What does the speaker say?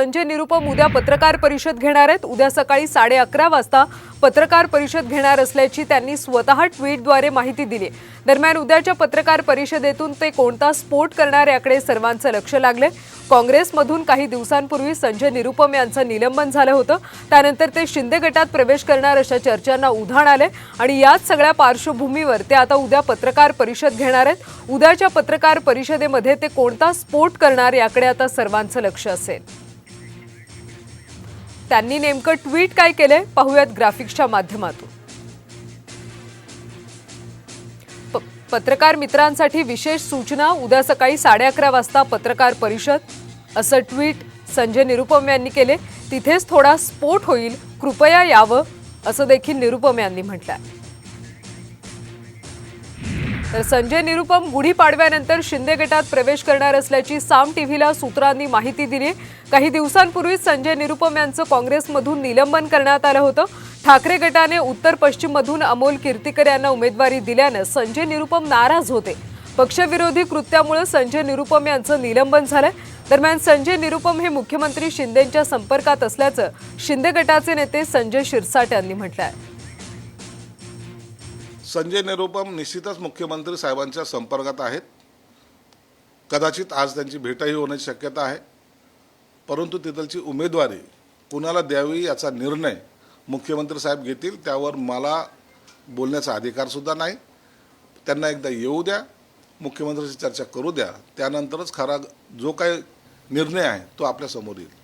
संजय निरुपम उद्या पत्रकार परिषद घेणार आहेत. उद्या सकाळी साडे अकरा वाजता पत्रकार परिषद घेणार असल्याची त्यांनी स्वतः ट्विटद्वारे माहिती दिली. दरम्यान उद्याच्या पत्रकार परिषदेतून ते कोणता स्फोट करणार याकडे सर्वांचं लक्ष लागले काँग्रेसमधून काही दिवसांपूर्वी संजय निरुपम यांचं निलंबन झालं होतं. त्यानंतर ते शिंदे गटात प्रवेश करणार अशा चर्चांना उधाण आले आणि याच सगळ्या पार्श्वभूमीवर ते आता उद्या पत्रकार परिषद घेणार आहेत. उद्याच्या पत्रकार परिषदेमध्ये ते कोणता स्फोट करणार याकडे आता सर्वांचं लक्ष असेल. त्यांनी नेमकं ट्विट काय केलंय? पाहूयात ग्राफिक्सच्या माध्यमातून. प- पत्रकार मित्रांसाठी विशेष सूचना. उद्या सकाळी साडे अकरा वाजता पत्रकार परिषद. असं ट्विट संजय निरुपम यांनी केले तिथेच थोडा स्फोट होईल. कृपया यावं असं देखील निरुपम यांनी म्हटलं आहे तर संजय निरुपम गुढीपाडव्यानंतर शिंदे गटात प्रवेश करणार असल्याची साम टीव्हीला सूत्रांनी माहिती दिली. काही दिवसांपूर्वीच संजय निरुपम यांचं काँग्रेसमधून निलंबन करण्यात आलं होतं. ठाकरे गटाने उत्तर पश्चिममधून अमोल कीर्तीकर यांना उमेदवारी दिल्यानं संजय निरुपम नाराज होते. पक्षविरोधी कृत्यामुळे संजय निरुपम यांचं निलंबन झालं दरम्यान संजय निरुपम हे मुख्यमंत्री शिंदेंच्या संपर्कात असल्याचं शिंदे गटाचे नेते संजय शिरसाट यांनी म्हटलं आहे संजय निरुपम निश्चितच मुख्यमंत्री साहेबांच्या संपर्कात आहेत. कदाचित आज त्यांची भेटही होण्याची शक्यता आहे. परंतु तिथलची उमेदवारी कुणाला द्यावी याचा निर्णय मुख्यमंत्री साहेब घेतील त्यावर मला बोलण्याचा अधिकारसुद्धा नाही. त्यांना एकदा येऊ द्या मुख्यमंत्र्यांशी चर्चा करू द्या त्यानंतरच खरा जो काही निर्णय आहे तो आपल्यासमोर येईल.